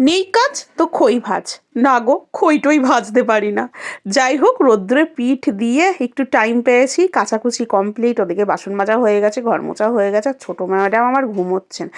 নেই কাজ তো খই ভাজ। না গো, খইটই ভাজতে পারি না। যাই হোক, রোদ্রে পিঠ দিয়ে একটু টাইম পেয়েছি, কাচাকুচি কমপ্লিট ওদিকে বাসন মাজা হয়ে গেছে, ঘর মোছা হয়ে গেছে ছোটো ম্যাডাম আমার ঘুমোচ্ছেন,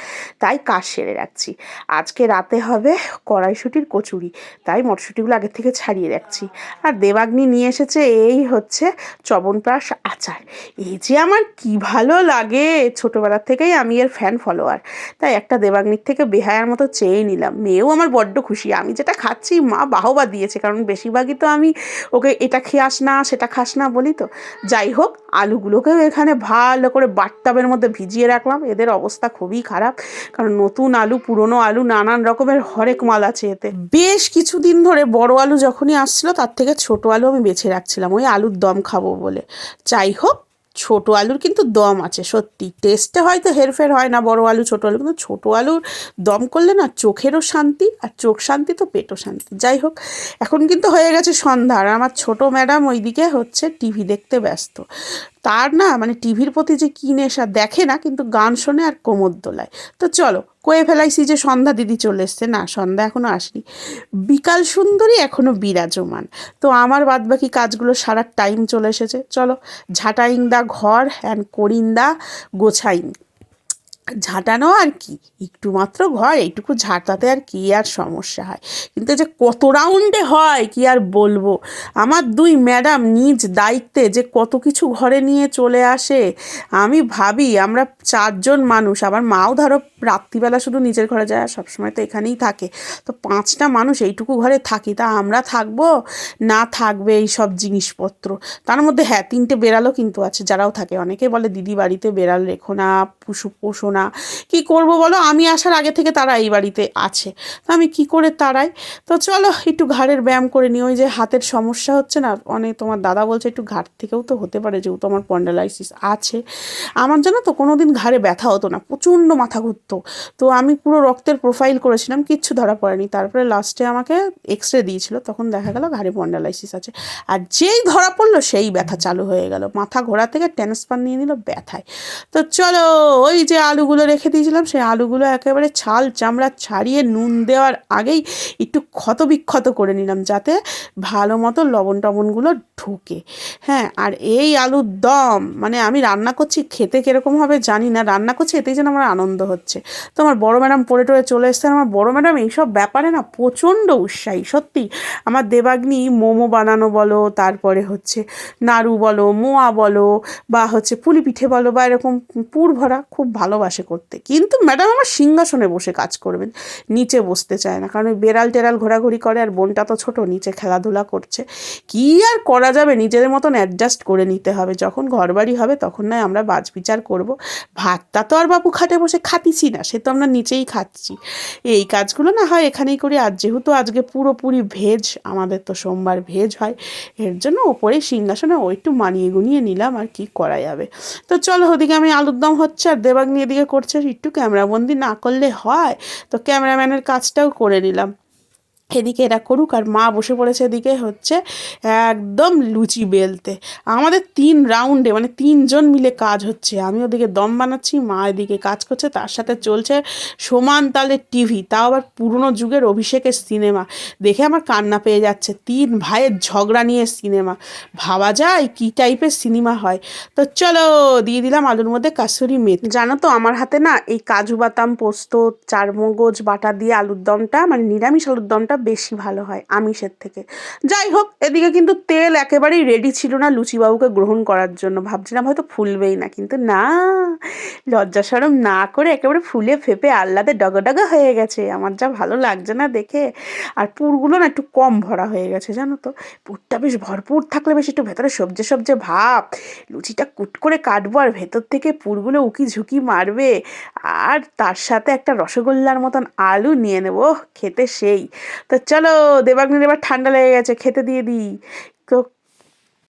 তাই কাজ সেরে রাখছি। আজকে রাতে হবে কড়াইশুটির কচুরি, তাই মটরশুঁটিগুলো আগের থেকে ছাড়িয়ে রাখছি। আর দেবাগ্নি নিয়ে এসেছে এই হচ্ছে চবনপ্রাশ আচার। এই যে আমার কি ভালো লাগে! ছোটোবেলার থেকেই আমি এর ফ্যান ফলোয়ার তাই একটা দেবাগ্নির থেকে বেহায়ার মতো চেয়ে নিলাম। মেয়েও আমার বড্ড খুশি। আমি যেটা খাচ্ছি, মা বাহবা দিয়েছে, কারণ বেশিরভাগই তো আমি ওকে এটা খেয়াস না, সেটা খাস না বলি তো। যাই হোক, আলুগুলোকেও এখানে ভালো করে বাট্টাবের মধ্যে ভিজিয়ে রাখলাম। এদের অবস্থা খুবই খারাপ, কারণ নতুন আলু, পুরনো আলু, নানান রকমের হরেক মাল আছে এতে। বেশ কিছুদিন ধরে বড় আলু যখনই আসছিল, তার থেকে ছোট আলু আমি বেছে রাখছিলাম, ওই আলুর দম খাব বলে। যাই হোক ছোট আলুর কিন্তু দম আছে, সত্যি। টেস্টে হয়তো হেরফের হয় না বড় আলু, ছোট আলু, কিন্তু ছোট আলুর দম করলে না চোখেরও শান্তি আর চোখ শান্তি তো পেটও শান্তি। যাই হোক, এখন কিন্তু হয়ে গেছে সন্ধ্যা আর আমার ছোট ম্যাডাম ওইদিকে হচ্ছে টিভি দেখতে ব্যস্ত। তার না মানে টিভির প্রতি যে কী নেশা দেখে না, কিন্তু গান শোনে আর কোমর দোলায়। তো চলো, কয়ে ফেলাইছি যে সন্ধ্যা দিদি চলে এসছে। না, সন্ধ্যা এখনও আসেনি। বিকাল সুন্দরী এখনও বিরাজমান। তো আমার বাদবাকি কাজগুলো সারা টাইম চলে এসেছে। চলো ঝাঁটাইং দা ঘর অ্যান্ড করিন দা গোছাইং ঝাঁটানো আর কি? একটু মাত্র ঘর এইটুকু ঝাঁটাতে আর কি আর সমস্যা হয়? কিন্তু যে কত রাউন্ডে হয়, কি আর বলব? আমার দুই ম্যাডাম নিজ দায়িত্বে যে কত কিছু ঘরে নিয়ে চলে আসে, আমি ভাবি আমরা চারজন মানুষ, আবার মাও ধরো রাত্রিবেলা শুধু নিজের ঘরে যায় আর সবসময় তো এখানেই থাকে। তো পাঁচটা মানুষ এইটুকু ঘরে থাকি, তা আমরা থাকব? না থাকবে এই সব জিনিসপত্র। তার মধ্যে হ্যাঁ তিনটে বেড়ালও কিন্তু আছে, যারাও থাকে। অনেকে বলে, দিদি বাড়িতে বেড়াল রেখো না পশু পোষো না। কী করব বলো? আমি আসার আগে থেকে তারা এই বাড়িতে আছে। তো আমি কি করে তাড়াই? তো চলো, একটু ঘাড়ের ব্যায়াম করে নিই। ওই যে হাতের সমস্যা হচ্ছে না অনেক তোমার দাদা বলছে একটু ঘাট থেকেও তো হতে পারে, যেহেতু আমার পন্ডালাইসিস আছে। আমার জানো তো কোনো দিন ঘাড়ে ব্যথা হতো না, প্রচণ্ড মাথা ঘুরতো। তো আমি পুরো রক্তের প্রোফাইল করেছিলাম, কিচ্ছু ধরা পড়েনি। তারপরে লাস্টে আমাকে এক্স রে দিয়েছিল, তখন দেখা গেল ঘাড়ে পন্ডালাইসিস আছে। আর যেই ধরা পড়ল, সেই ব্যথা চালু হয়ে গেল। মাথা ঘোরা থেকে ট্রান্সফার নিয়ে নিল, ব্যথায়। তো চলো, ওই যে আলুগুলো রেখে দিয়েছিলাম, সেই আলুগুলো একেবারে ছাল চামড়া ছাড়িয়ে নুন দেওয়ার আগেই একটু ক্ষত বিক্ষত করে নিলাম যাতে ভালো মতো লবণ টবণগুলো ঢুকে। হ্যাঁ আর এই আলুর দম মানে আমি রান্না করছি খেতে কীরকম হবে জানি না, রান্না করছি এতেই যেন আমার আনন্দ হচ্ছে। তো আমার বড়ো ম্যাডাম পড়ে টরে চলে এসছে আমার বড়ো ম্যাডাম এইসব ব্যাপারে না প্রচণ্ড উৎসাহী, সত্যি। আমার দেবাগ্নি মোমো বানানো বলো, তারপরে হচ্ছে নাড়ু বলো, মোয়া বলো, বা হচ্ছে পুলি পিঠে বলো, বা এরকম পুর ভরা খুব ভালোবাসে। করতে। কিন্তু ম্যাডাম আমার সিংহাসনে বসে কাজ করবেন। নিচে বসতে চায় না। কারণ ওই বেড়াল টেরাল ঘোরাঘুরি করে আর বোনটা তো ছোট, নিচে খেলাধুলা করছে। কি আর করা যাবে? নিজেদের মতন অ্যাডজাস্ট করে নিতে হবে। যখন ঘরবাড়ি হবে তখন নয়, আমরা বাজ বিচার করব। ভাতটা তো আর বাবু খাটে বসে খাতিছি না, সে তো আমরা নিচেই খাচ্ছি। এই কাজগুলো না হয় এখানেই করি। আর যেহেতু আজকে পুরোপুরি ভেজ আমাদের তো সোমবার ভেজ হয়, এর জন্য ওপরে সিংহাসনে ও একটু মানিয়ে গুনিয়ে নিলাম আর কি করা যাবে। তো চলো, ওদিকে আমি আলুর দম হচ্ছে আর দেবাগ্নি এদিকে করছে একটু ক্যামেরাবন্দি না করলে হয়? তো ক্যামেরাম্যানের কাজটাও করে নিলাম। এদিকে এরা করুক আর মা বসে পড়েছে এদিকে হচ্ছে একদম লুচি বেলতে। আমাদের তিন রাউন্ডে মানে তিনজন মিলে কাজ হচ্ছে। আমি ওদিকে দম বানাচ্ছি, মা এদিকে কাজ করছে, তার সাথে চলছে সমান তালে টিভি তাও আবার পুরনো যুগের অভিষেকের সিনেমা দেখে আমার কান্না পেয়ে যাচ্ছে। তিন ভাইয়ের ঝগড়া নিয়ে সিনেমা ভাবা যায় কী টাইপের সিনেমা হয়। তো চলো, দিয়ে দিলাম আলুর মধ্যে কাসুরি মেথি। জানো তো আমার হাতে না এই কাজু বাদাম পোস্ত, চারমগজ, বাটা দিয়ে আলুর দমটা মানে নিরামিষ আলুর দমটা বেশি ভালো হয় আমিষের থেকে। যাই হোক, এদিকে কিন্তু তেল একেবারেই রেডি ছিল না লুচিবাবুকে গ্রহণ করার জন্য। ভাবছিলাম হয়তো ফুলবেই না, কিন্তু না লজ্জা সরম না করে একেবারে ফুলে ফেপে আহ্লাদে ডগডগা হয়ে গেছে। আমার যা ভালো লাগছে না দেখে। আর পুরগুলো না একটু কম ভরা হয়ে গেছে, জানো তো? পুরটা বেশ ভরপুর থাকলে বেশ একটু ভেতরে সবজে সবজে ভাব। লুচিটা কুট করে কাটবো আর ভেতর থেকে পুরগুলো উকি ঝুঁকি মারবে। আর তার সাথে একটা রসগোল্লার মতন আলু নিয়ে নেব। খেতে সেই। তো চলো দেবাগ্নির এবার ঠান্ডা লেগে গেছে খেতে দিয়ে দিই। তো